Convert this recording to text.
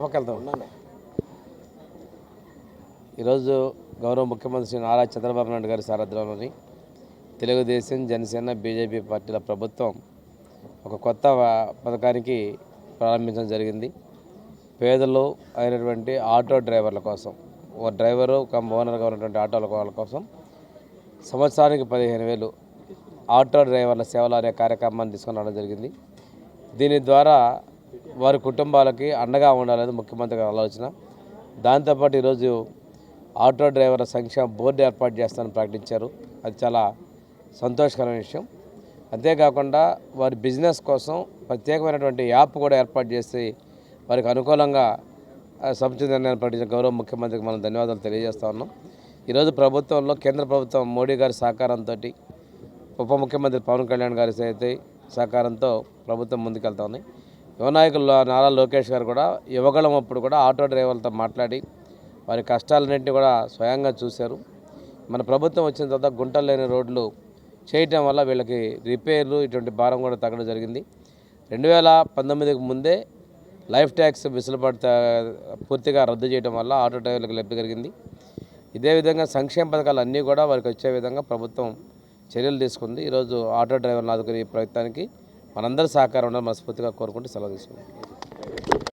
వెళ్తాం ఈరోజు గౌరవ ముఖ్యమంత్రి శ్రీ నారా చంద్రబాబు నాయుడు గారి సారథ్యంలోని తెలుగుదేశం జనసేన బీజేపీ పార్టీల ప్రభుత్వం ఒక కొత్త పథకానికి ప్రారంభించడం జరిగింది. పేదలు అయినటువంటి ఆటో డ్రైవర్ల కోసం ఓ డ్రైవరు ఒక ఓనర్గా ఉన్నటువంటి ఆటోల వాళ్ళ కోసం సంవత్సరానికి పదిహేను వేలు ఆటో డ్రైవర్ల సేవలు అనే కార్యక్రమాన్ని తీసుకుని రావడం జరిగింది. దీని ద్వారా వారి కుటుంబాలకి అండగా ఉండాలని ముఖ్యమంత్రి గారి ఆలోచన. దాంతోపాటు ఈరోజు ఆటో డ్రైవర్ల సంక్షేమ బోర్డు ఏర్పాటు చేస్తానని ప్రకటించారు. అది చాలా సంతోషకరమైన విషయం. అంతేకాకుండా వారి బిజినెస్ కోసం ప్రత్యేకమైనటువంటి యాప్ కూడా ఏర్పాటు చేసి వారికి అనుకూలంగా ఆ, సముచిత నిర్ణయాన్ని ప్రకటించిన గౌరవ ముఖ్యమంత్రికి మనం ధన్యవాదాలు తెలియజేస్తా ఉన్నాం. ఈరోజు ప్రభుత్వంలో కేంద్ర ప్రభుత్వం మోడీ గారి సహకారంతో ఉప ముఖ్యమంత్రి పవన్ కళ్యాణ్ గారి అయితే సహకారంతో ప్రభుత్వం ముందుకెళ్తా ఉన్నాయి యువనాయకులు నారా లోకేష్ గారు కూడా యువగళం అప్పుడు కూడా ఆటో డ్రైవర్లతో మాట్లాడి వారి కష్టాలన్నింటినీ కూడా స్వయంగా చూశారు. మన ప్రభుత్వం వచ్చిన తర్వాత గుంటలు లేని రోడ్లు చేయటం వల్ల వీళ్ళకి రిపేర్లు ఇటువంటి భారం కూడా తగ్గడం జరిగింది. రెండు వేల పంతొమ్మిదికి ముందే లైఫ్ ట్యాక్స్ వెసులుబాటు పూర్తిగా రద్దు చేయడం వల్ల ఆటో డ్రైవర్లకు లబ్ధి కలిగింది. ఇదే విధంగా సంక్షేమ పథకాలు అన్నీ కూడా వారికి వచ్చే విధంగా ప్రభుత్వం చర్యలు తీసుకుంది. ఈరోజు ఆటో డ్రైవర్లు ఆదుకునే ప్రయత్నానికి మనందరి సహకారం ఉండాలని మనస్ఫూర్తిగా కోరుకుంటూ సెలవు తీసుకుంటాం